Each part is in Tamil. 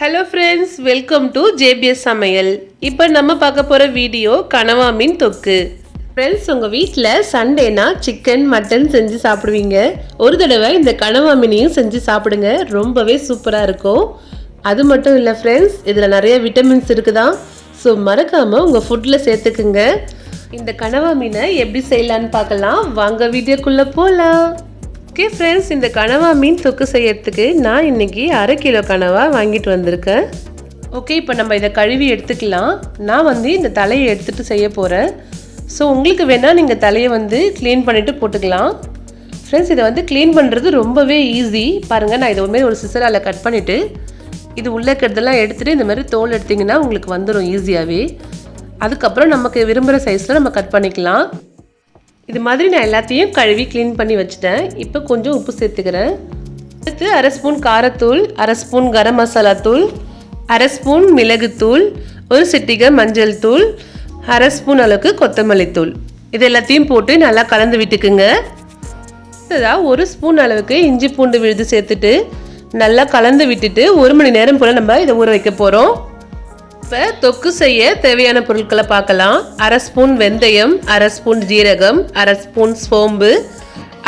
Hello friends welcome to JBS சமையல் இப்போ நம்ம பார்க்க போகிற வீடியோ கனவா மீன் தொக்கு. ஃப்ரெண்ட்ஸ் உங்கள் வீட்டில் சண்டேனா சிக்கன் மட்டன் செஞ்சு சாப்பிடுவீங்க? ஒரு தடவை இந்த கனவா மீனையும் செஞ்சு சாப்பிடுங்க. ரொம்பவே சூப்பராக இருக்கும். அது மட்டும் இல்லை ஃப்ரெண்ட்ஸ் இதில் நிறைய விட்டமின்ஸ் இருக்குதான் ஸோ மறக்காமல் உங்கள் ஃபுட்டில் சேர்த்துக்குங்க. இந்த கனவா மீனை எப்படி செய்யலான்னு பார்க்கலாம். வாங்க வீடியோக்குள்ளே போகலாம் ஓகே ஃப்ரெண்ட்ஸ் இந்த கனவா மீன் தொக்கு செய்யறதுக்கு நான் இன்னைக்கு அரை கிலோ கனவா வாங்கிட்டு வந்திருக்கேன். ஓகே இப்போ நம்ம இதை கழுவி எடுத்துக்கலாம். நான் வந்து இந்த தலையை எடுத்துகிட்டு செய்ய போகிறேன் ஸோ உங்களுக்கு வேணால் நீங்கள் தலையை வந்து க்ளீன் பண்ணிவிட்டு போட்டுக்கலாம். ஃப்ரெண்ட்ஸ் இதை வந்து க்ளீன் பண்ணுறது ரொம்பவே ஈஸி பாருங்கள் நான் இதை ஒரு ஒரு சிசரால் கட் பண்ணிவிட்டு இது உள்ளே இருக்கிறதெல்லாம் எடுத்துகிட்டு இந்த மாதிரி தோல் எடுத்திங்கன்னா உங்களுக்கு வந்துடும் ஈஸியாகவே அதுக்கப்புறம் நமக்கு விரும்புகிற சைஸில் நம்ம கட் பண்ணிக்கலாம். இது மாதிரி நான் எல்லாத்தையும் கழுவி க்ளீன் பண்ணி வச்சுட்டேன். இப்போ கொஞ்சம் உப்பு சேர்த்துக்கிறேன். அடுத்து அரை ஸ்பூன் காரத்தூள் அரை ஸ்பூன் கரம் மசாலா தூள் அரை ஸ்பூன் மிளகுத்தூள் ஒரு சிட்டிகை மஞ்சள் தூள் அரை ஸ்பூன் அளவுக்கு கொத்தமல்லி தூள். இது எல்லாத்தையும் போட்டு நல்லா கலந்து விட்டுக்குங்க. அடுத்ததாக ஒரு ஸ்பூன் அளவுக்கு இஞ்சி பூண்டு விழுது சேர்த்துட்டு நல்லா கலந்து விட்டுட்டு ஒரு மணி நேரம் போல் நம்ம இதை ஊற வைக்க போகிறோம் இப்போ தொக்கு செய்ய தேவையான பொருட்களை பார்க்கலாம். அரை ஸ்பூன் வெந்தயம் அரை ஸ்பூன் ஜீரகம் அரை ஸ்பூன் சோம்பு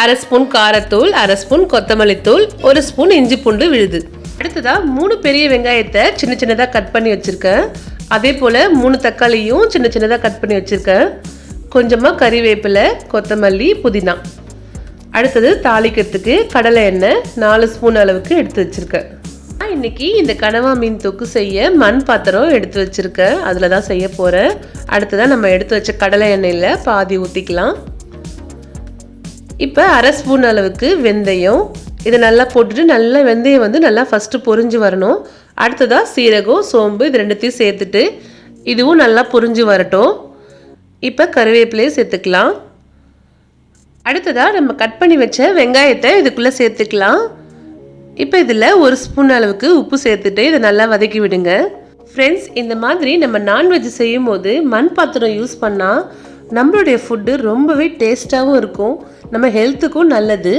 அரை ஸ்பூன் காரத்தூள் அரை ஸ்பூன் கொத்தமல்லி தூள் ஒரு ஸ்பூன் இஞ்சி பூண்டு விழுது. அடுத்ததாக மூணு பெரிய வெங்காயத்தை சின்ன சின்னதாக கட் பண்ணி வச்சுருக்கேன். அதே போல் மூணு தக்காளியும் சின்ன சின்னதாக கட் பண்ணி வச்சுருக்கேன். கொஞ்சமாக கறிவேப்பிலை கொத்தமல்லி புதினா. அடுத்தது தாளிக்கிறதுக்கு கடலை எண்ணெய் நாலு ஸ்பூன் அளவுக்கு எடுத்து வச்சுருக்கேன். நான் இன்னைக்கு இந்த கனவா மீன் தொக்கு செய்ய மண் பாத்திரம் எடுத்து வச்சிருக்கேன். அதில் தான் செய்ய போகிறேன் அடுத்ததான் நம்ம எடுத்து வச்ச கடலை எண்ணெயில் பாதி ஊற்றிக்கலாம் இப்போ அரை ஸ்பூன் அளவுக்கு வெந்தயம். இதை நல்லா போட்டுட்டு நல்லா வெந்தயம் வந்து நல்லா ஃபஸ்ட்டு பொரிஞ்சு வரணும். அடுத்ததாக சீரகம் சோம்பு இது ரெண்டுத்தையும் சேர்த்துட்டு இதுவும் நல்லா பொரிஞ்சு வரட்டும். இப்போ கருவேப்பிலையும் சேர்த்துக்கலாம். அடுத்ததாக நம்ம கட் பண்ணி வச்ச வெங்காயத்தை இதுக்குள்ளே சேர்த்துக்கலாம். இப்போ இதில் ஒரு ஸ்பூன் அளவுக்கு உப்பு சேர்த்துட்டு இதை நல்லா வதக்கி விடுங்க. ஃப்ரெண்ட்ஸ் இந்த மாதிரி நம்ம நான்வெஜ் செய்யும் போது மண் பாத்திரம் யூஸ் பண்ணால் நம்மளுடைய ஃபுட்டு ரொம்பவே டேஸ்ட்டாகவும் இருக்கும். நம்ம ஹெல்த்துக்கும் நல்லது.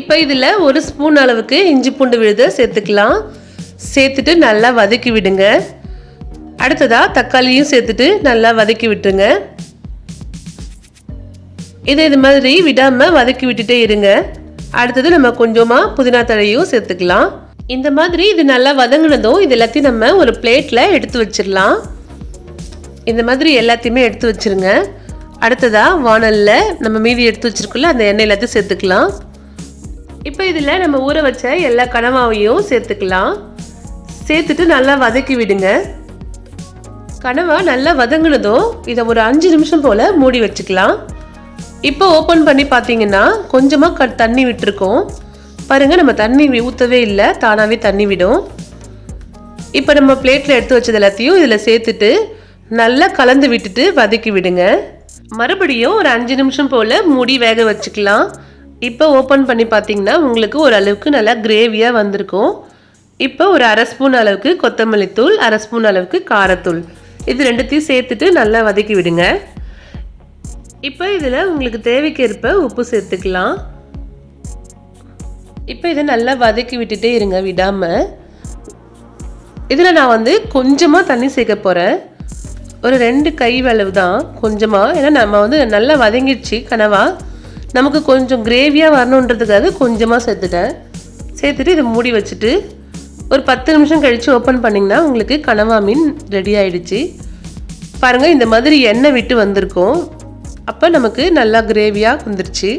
இப்போ இதில் ஒரு ஸ்பூன் அளவுக்கு இஞ்சி பூண்டு விழுத சேர்த்துக்கலாம். சேர்த்துட்டு நல்லா வதக்கி விடுங்க. அடுத்ததாக தக்காளியும் சேர்த்துட்டு நல்லா வதக்கி விட்டுருங்க. இதை இது மாதிரி விடாமல் வதக்கி விட்டுட்டே இருங்க. அடுத்தது நம்ம கொஞ்சமாக புதினா தழையும் சேர்த்துக்கலாம். இந்த மாதிரி இது நல்லா வதங்கினதும் இது எல்லாத்தையும் நம்ம ஒரு பிளேட்டில் எடுத்து வச்சிடலாம். இந்த மாதிரி எல்லாத்தையுமே எடுத்து வச்சிருங்க. அடுத்ததாக வானலில் நம்ம மீதி எடுத்து வச்சிருக்கோம்ல அந்த எண்ணெய் எல்லாத்தையும் சேர்த்துக்கலாம். இப்போ இதில் நம்ம ஊற வச்ச எல்லா கனவாவையும் சேர்த்துக்கலாம். சேர்த்துட்டு நல்லா வதக்கி விடுங்க. கனவா நல்லா வதங்கினதும் இதை ஒரு அஞ்சு நிமிஷம் போல் மூடி வச்சுக்கலாம். இப்போ ஓப்பன் பண்ணி பார்த்தீங்கன்னா கொஞ்சமாக க தண்ணி விட்டுருக்கோம். பாருங்கள் நம்ம தண்ணி ஊற்றவே இல்லை. தானாகவே தண்ணி விடும். இப்போ நம்ம பிளேட்டில் எடுத்து வச்சது எல்லாத்தையும் இதில் சேர்த்துட்டு நல்லா கலந்து விட்டுட்டு வதக்கி விடுங்க. மறுபடியும் ஒரு அஞ்சு நிமிஷம் போல் மூடி வேக வச்சுக்கலாம். இப்போ ஓப்பன் பண்ணி பார்த்தீங்கன்னா உங்களுக்கு ஓரளவுக்கு நல்லா கிரேவியாக வந்திருக்கும். இப்போ ஒரு அரை ஸ்பூன் அளவுக்கு கொத்தமல்லி தூள் அரை ஸ்பூன் அளவுக்கு காரத்தூள். இது ரெண்டுத்தையும் சேர்த்துட்டு நல்லா வதக்கி விடுங்க. இப்போ இதில் உங்களுக்கு தேவைக்கேற்ப உப்பு சேர்த்துக்கலாம். இப்போ இதை நல்லா வதக்கி விட்டுட்டே இருங்க விடாமல் இதில் நான் வந்து கொஞ்சமாக தண்ணி சேர்க்க போகிறேன் ஒரு ரெண்டு கை அளவு தான் கொஞ்சமாக ஏன்னா நம்ம வந்து நல்லா வதங்கிடுச்சு கனவா. நமக்கு கொஞ்சம் கிரேவியாக வரணுன்றதுக்காக கொஞ்சமாக சேர்த்துட்டேன். சேர்த்துட்டு இதை மூடி வச்சுட்டு ஒரு பத்து நிமிஷம் கழித்து ஓப்பன் பண்ணிங்கன்னா உங்களுக்கு கனவா மீன் ரெடி ஆகிடுச்சு பாருங்கள் இந்த மாதிரி எண்ணெய் விட்டு வந்திருக்கும். அப்போ நமக்கு நல்லா கிரேவியாக வந்துருச்சு.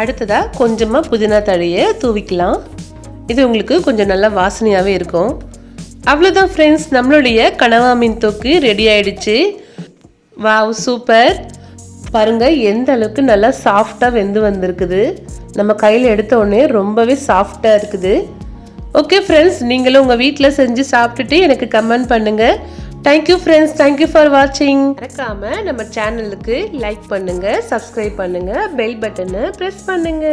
அடுத்ததாக கொஞ்சமாக புதினா தழையை தூவிக்கலாம். இது உங்களுக்கு கொஞ்சம் நல்லா வாசனையாகவே இருக்கும். அவ்வளோதான் ஃப்ரெண்ட்ஸ் நம்மளுடைய கனவா மீன் தொக்கு ரெடி ஆயிடுச்சு. வாவ் சூப்பர் பாருங்கள் எந்த அளவுக்கு நல்லா சாஃப்டாக வெந்து வந்திருக்குது. நம்ம கையில் எடுத்த உடனே ரொம்பவே சாஃப்டாக இருக்குது. ஓகே ஃப்ரெண்ட்ஸ் நீங்களும் உங்கள் வீட்டில் செஞ்சு சாப்பிட்டுட்டு எனக்கு கமெண்ட் பண்ணுங்கள் தேங்க்யூ ஃப்ரெண்ட்ஸ் தேங்க்யூ ஃபார் வாட்சிங் மறக்காம நம்ம சேனலுக்கு லைக் பண்ணுங்க சப்ஸ்கிரைப் பண்ணுங்க பெல் பட்டனை ப்ரெஸ் பண்ணுங்க.